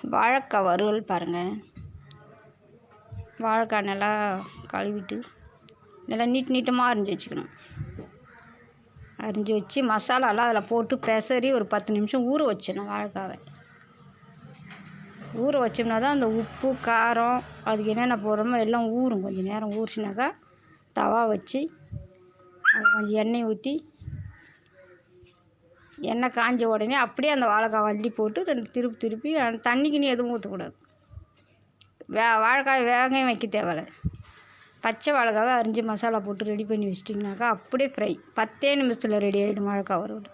வாழைக்காய் வறுவல் பாருங்கள் வாழைக்காய் நல்லா கழுவிட்டு நல்லா நீட் நீட்டமாக அரிஞ்சு வச்சுக்கணும். அரிஞ்சு வச்சு மசாலாலாம் அதில் போட்டு பெசரி ஒரு பத்து நிமிஷம் ஊற வச்சிடணும் வாழைக்காவை. ஊற வச்சோம்னா தான் அந்த உப்பு காரம் அதுக்கு என்னென்ன போடுறோமோ எல்லாம் ஊறும். கொஞ்சம் நேரம் ஊறிச்சினாக்கா தவா வச்சு அதை கொஞ்சம் எண்ணெய் ஊற்றி எண்ணெய் காஞ்ச உடனே அப்படியே அந்த வாழைக்காய் அள்ளி போட்டு ரெண்டு திருப்பி திருப்பி அந்த தண்ணிக்குன்னு எதுவும் ஊற்றக்கூடாது வே வாழைக்காய் வேகையும் வைக்க தேவையில்ல. பச்சை வாழைக்காவை அரிஞ்சு மசாலா போட்டு ரெடி பண்ணி வச்சிட்டிங்கனாக்கா அப்படியே ஃப்ரை பத்தே நிமிஷத்தில் ரெடி ஆகிடும் வாழைக்காய் வறுவல்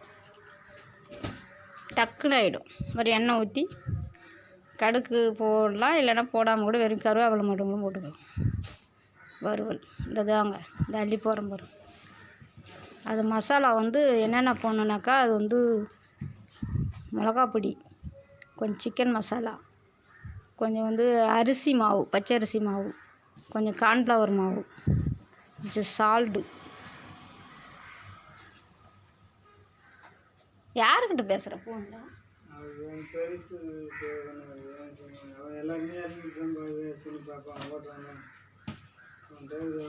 டக்குன்னு ஆகிடும் ஒரு எண்ணெய் ஊற்றி கடுக்கு போடலாம் இல்லைன்னா போடாமல் கூட வெறும் கருவேப்பிலை மட்டும் கூட போட்டுக்கலாம். வறுவல். இந்த தாங்க. இந்த அள்ளி போகிறோம் அது மசாலா வந்து என்னென்ன போடணுன்னாக்கா அது வந்து மிளகா பொடி கொஞ்சம் சிக்கன் மசாலா கொஞ்சம் வந்து அரிசி மாவு பச்சை அரிசி மாவு கொஞ்சம் கார்ன்ஃப்ளவர் மாவு சால்ட்டு யாருக்கிட்ட பேசுகிற ஃபோனில்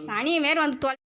சனி மாரி வந்து தொலை